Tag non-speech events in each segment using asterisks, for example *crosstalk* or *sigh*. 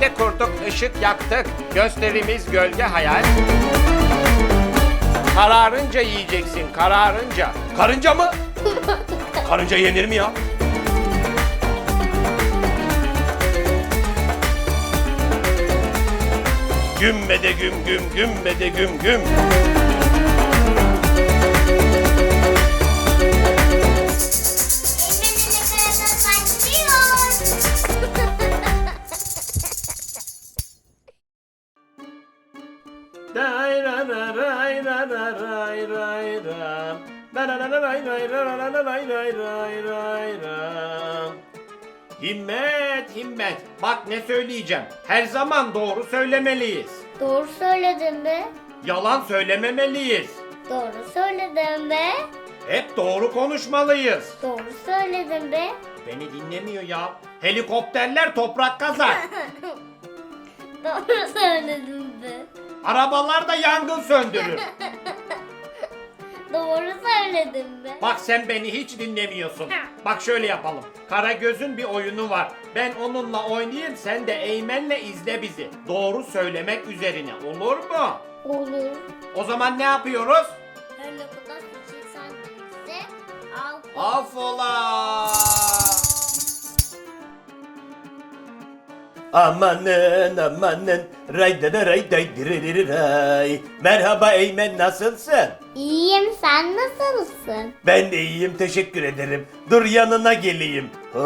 birlikte kurduk, ışık yaktık. Gösterimiz gölge hayal. Kararınca yiyeceksin, kararınca. Karınca mı? *laughs* Karınca yenir mi ya? Gümme de güm güm, gümme de güm güm. Ray ra ra ray ray ray ray ra ra ra ra ray ray ray. Himmet, himmet. Bak ne söyleyeceğim. Her zaman doğru söylemeliyiz. Doğru söyledin be. Yalan söylememeliyiz. Doğru söyledin be. Hep doğru konuşmalıyız. Doğru söyledin be. Beni dinlemiyor ya. Helikopterler toprak kazar. *laughs* Doğru söyledin be. Arabalar da yangın söndürür. *laughs* Doğru söyledin be. Bak sen beni hiç dinlemiyorsun. Bak şöyle yapalım. Karagöz'ün bir oyunu var. Ben onunla oynayayım sen de Eymen'le izle bizi. Doğru söylemek üzerine. Olur mu? Olur. O zaman ne yapıyoruz? Her kadar küçük sen değilse al. Afola! Amanın amanın ray da da ray day diri diri ray. Merhaba Eymen nasılsın? İyiyim sen nasılsın? Ben de iyiyim teşekkür ederim. Dur yanına geleyim. Hop.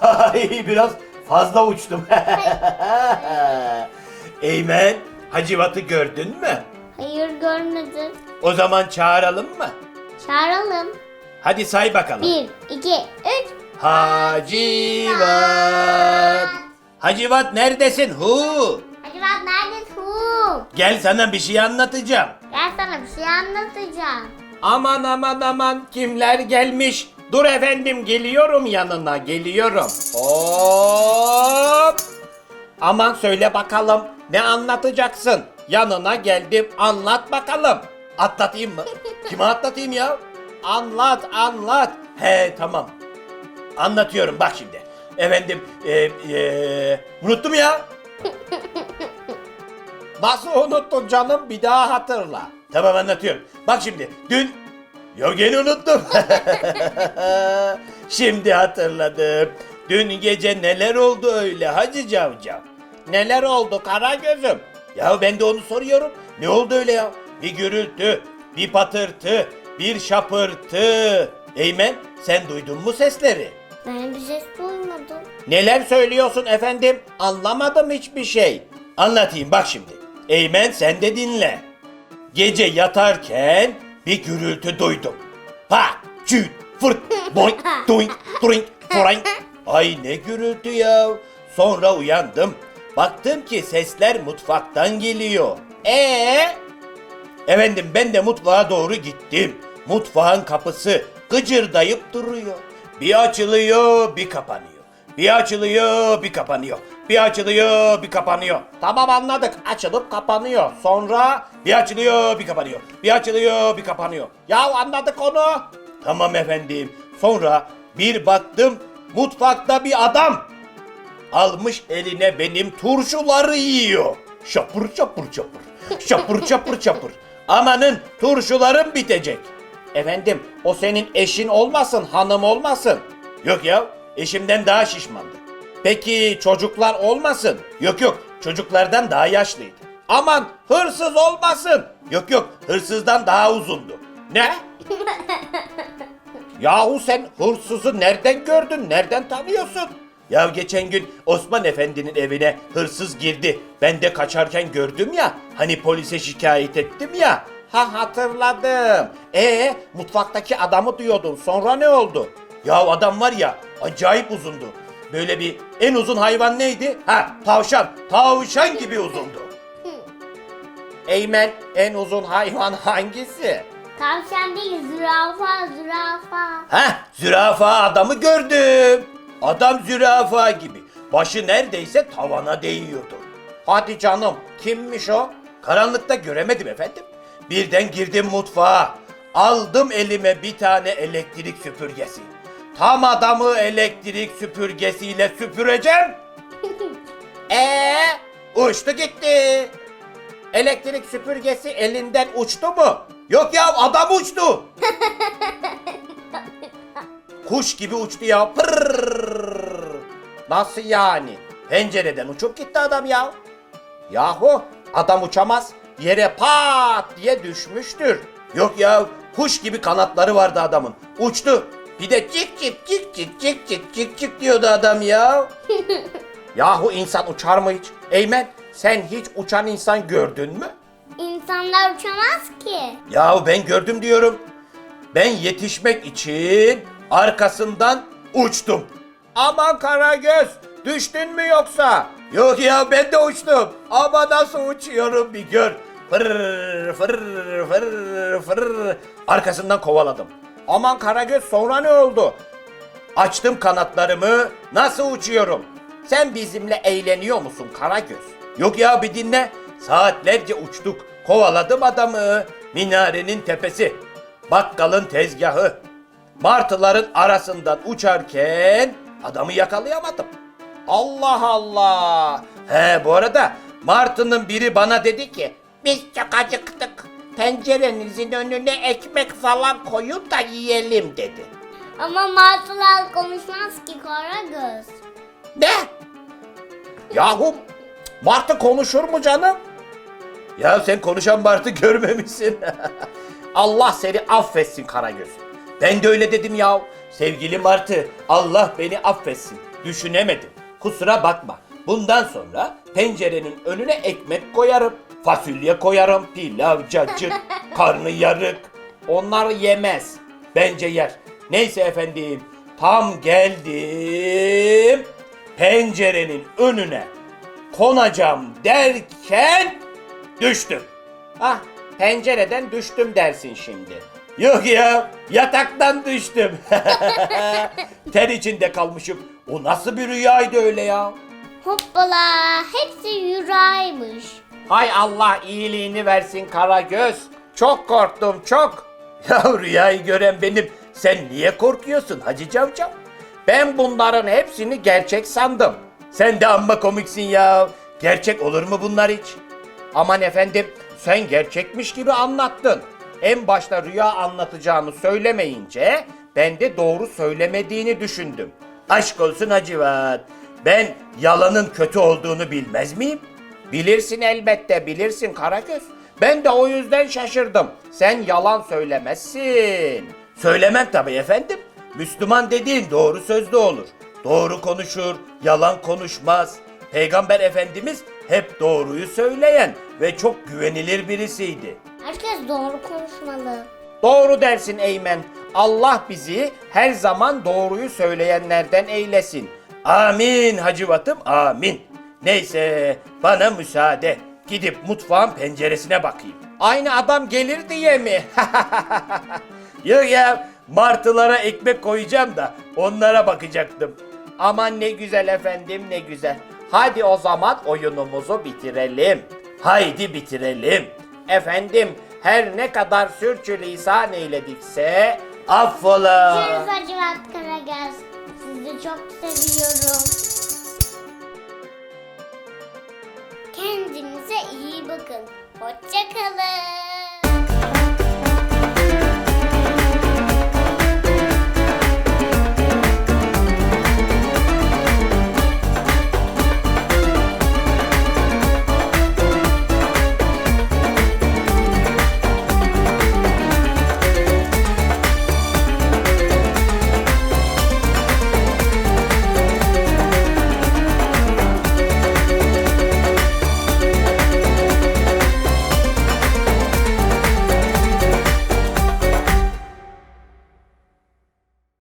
*laughs* Ay biraz fazla uçtum. *laughs* Eymen Hacivat'ı gördün mü? Hayır görmedim. O zaman çağıralım mı? Çağıralım. Hadi say bakalım. Bir, iki, üç. Hacivat. Hacivat neredesin? Hu. Hadi bak neredesin? Hu. Gel sana bir şey anlatacağım. Gel sana bir şey anlatacağım. Aman aman aman kimler gelmiş? Dur efendim geliyorum yanına geliyorum. Hop! Aman söyle bakalım ne anlatacaksın? Yanına geldim anlat bakalım. Atlatayım mı? *laughs* Kime atlatayım ya? Anlat anlat. He tamam. Anlatıyorum bak şimdi. Efendim e, e, unuttum ya. *laughs* Nasıl unuttun canım bir daha hatırla. Tamam anlatıyorum. Bak şimdi dün Yo gene unuttum. *laughs* şimdi hatırladım. Dün gece neler oldu öyle Hacı Cavcav? Neler oldu kara gözüm? Ya ben de onu soruyorum. Ne oldu öyle ya? Bir gürültü, bir patırtı, bir şapırtı. Eymen sen duydun mu sesleri? Ben bir ses duymadım. Neler söylüyorsun efendim? Anlamadım hiçbir şey. Anlatayım bak şimdi. Eymen sen de dinle. Gece yatarken bir gürültü duydum. Ha, çüt, fırt, *laughs* boink, doink, doink, forank. Ay ne gürültü ya. Sonra uyandım. Baktım ki sesler mutfaktan geliyor. Ee, Efendim ben de mutfağa doğru gittim. Mutfağın kapısı gıcırdayıp duruyor. Bir açılıyor, bir kapanıyor. Bir açılıyor, bir kapanıyor. Bir açılıyor, bir kapanıyor. tamam anladık. Açılıp kapanıyor. Sonra Bir açılıyor, bir kapanıyor. Bir açılıyor, bir kapanıyor. ya anladık onu. Tamam efendim. Sonra bir baktım mutfakta bir adam. Almış eline benim turşuları yiyor. Şapır şapır şapır. Şapır şapır şapır. Amanın turşularım bitecek. Efendim o senin eşin olmasın, hanım olmasın. Yok ya eşimden daha şişmandı. Peki çocuklar olmasın. Yok yok çocuklardan daha yaşlıydı. Aman hırsız olmasın. Yok yok hırsızdan daha uzundu. Ne? *laughs* Yahu sen hırsızı nereden gördün? Nereden tanıyorsun? Ya geçen gün Osman Efendi'nin evine hırsız girdi. Ben de kaçarken gördüm ya. Hani polise şikayet ettim ya. Ha hatırladım. E mutfaktaki adamı diyordun. Sonra ne oldu? Ya adam var ya acayip uzundu. Böyle bir en uzun hayvan neydi? Ha tavşan. Tavşan gibi uzundu. *laughs* Eymen en uzun hayvan hangisi? Tavşan değil zürafa zürafa. Ha zürafa adamı gördüm. Adam zürafa gibi. Başı neredeyse tavana değiyordu. Hadi canım kimmiş o? Karanlıkta göremedim efendim. Birden girdim mutfağa. Aldım elime bir tane elektrik süpürgesi. Tam adamı elektrik süpürgesiyle süpüreceğim. *laughs* Ee, uçtu gitti. Elektrik süpürgesi elinden uçtu mu? Yok ya adam uçtu. *laughs* Kuş gibi uçtu ya. Pırrrr. Nasıl yani? Pencereden uçup gitti adam ya. Yahu adam uçamaz. Yere pat diye düşmüştür. Yok ya kuş gibi kanatları vardı adamın. Uçtu. Bir de cik cik cik cik cik cik cik cik diyordu adam ya. *laughs* Yahu insan uçar mı hiç? Eymen sen hiç uçan insan gördün mü? İnsanlar uçamaz ki. Yahu ben gördüm diyorum. Ben yetişmek için arkasından uçtum. Aman Karagöz düştün mü yoksa? Yok ya ben de uçtum. Ama nasıl uçuyorum bir gör. Fırr fırr fırr fırr. Arkasından kovaladım. Aman Karagöz sonra ne oldu? Açtım kanatlarımı nasıl uçuyorum? Sen bizimle eğleniyor musun Karagöz? Yok ya bir dinle. Saatlerce uçtuk. Kovaladım adamı. Minarenin tepesi. Bakkalın tezgahı. Martıların arasından uçarken adamı yakalayamadım. Allah Allah. He bu arada Martı'nın biri bana dedi ki biz çok acıktık. Pencerenizin önüne ekmek falan koyun da yiyelim dedi. Ama martılar konuşmaz ki Karagöz. Ne? Yahu Martı konuşur mu canım? Ya sen konuşan Martı görmemişsin. *laughs* Allah seni affetsin Karagöz. Ben de öyle dedim ya. Sevgili Martı Allah beni affetsin. Düşünemedim. Kusura bakma. Bundan sonra pencerenin önüne ekmek koyarım. Fasulye koyarım, pilav, cacık, *laughs* karnı yarık. Onlar yemez. Bence yer. Neyse efendim. Tam geldim. Pencerenin önüne konacağım derken düştüm. Ah pencereden düştüm dersin şimdi. Yok ya yataktan düştüm. *laughs* Ter içinde kalmışım. O nasıl bir rüyaydı öyle ya? Hoppala hepsi yüraymış. Hay Allah iyiliğini versin Karagöz. Çok korktum çok. *laughs* Ya rüyayı gören benim. Sen niye korkuyorsun Hacı Cavcav? Ben bunların hepsini gerçek sandım. Sen de amma komiksin ya. Gerçek olur mu bunlar hiç? Aman efendim sen gerçekmiş gibi anlattın. En başta rüya anlatacağını söylemeyince ben de doğru söylemediğini düşündüm. Aşk olsun Hacivat. Ben yalanın kötü olduğunu bilmez miyim? Bilirsin elbette bilirsin Karagöz. Ben de o yüzden şaşırdım. Sen yalan söylemezsin. Söylemem tabii efendim. Müslüman dediğin doğru sözlü olur. Doğru konuşur, yalan konuşmaz. Peygamber Efendimiz hep doğruyu söyleyen ve çok güvenilir birisiydi. Herkes doğru konuşmalı. Doğru dersin Eymen. Allah bizi her zaman doğruyu söyleyenlerden eylesin. Amin Hacıvatım amin. Neyse bana müsaade. Gidip mutfağın penceresine bakayım. Aynı adam gelir diye mi? *laughs* Yok ya martılara ekmek koyacağım da onlara bakacaktım. Aman ne güzel efendim ne güzel. Hadi o zaman oyunumuzu bitirelim. Haydi bitirelim. Efendim her ne kadar sürçülisan eyledikse Affola. Görüşürüz Hacivat Karagöz. Sizi çok seviyorum. Kendinize iyi bakın. Hoşçakalın.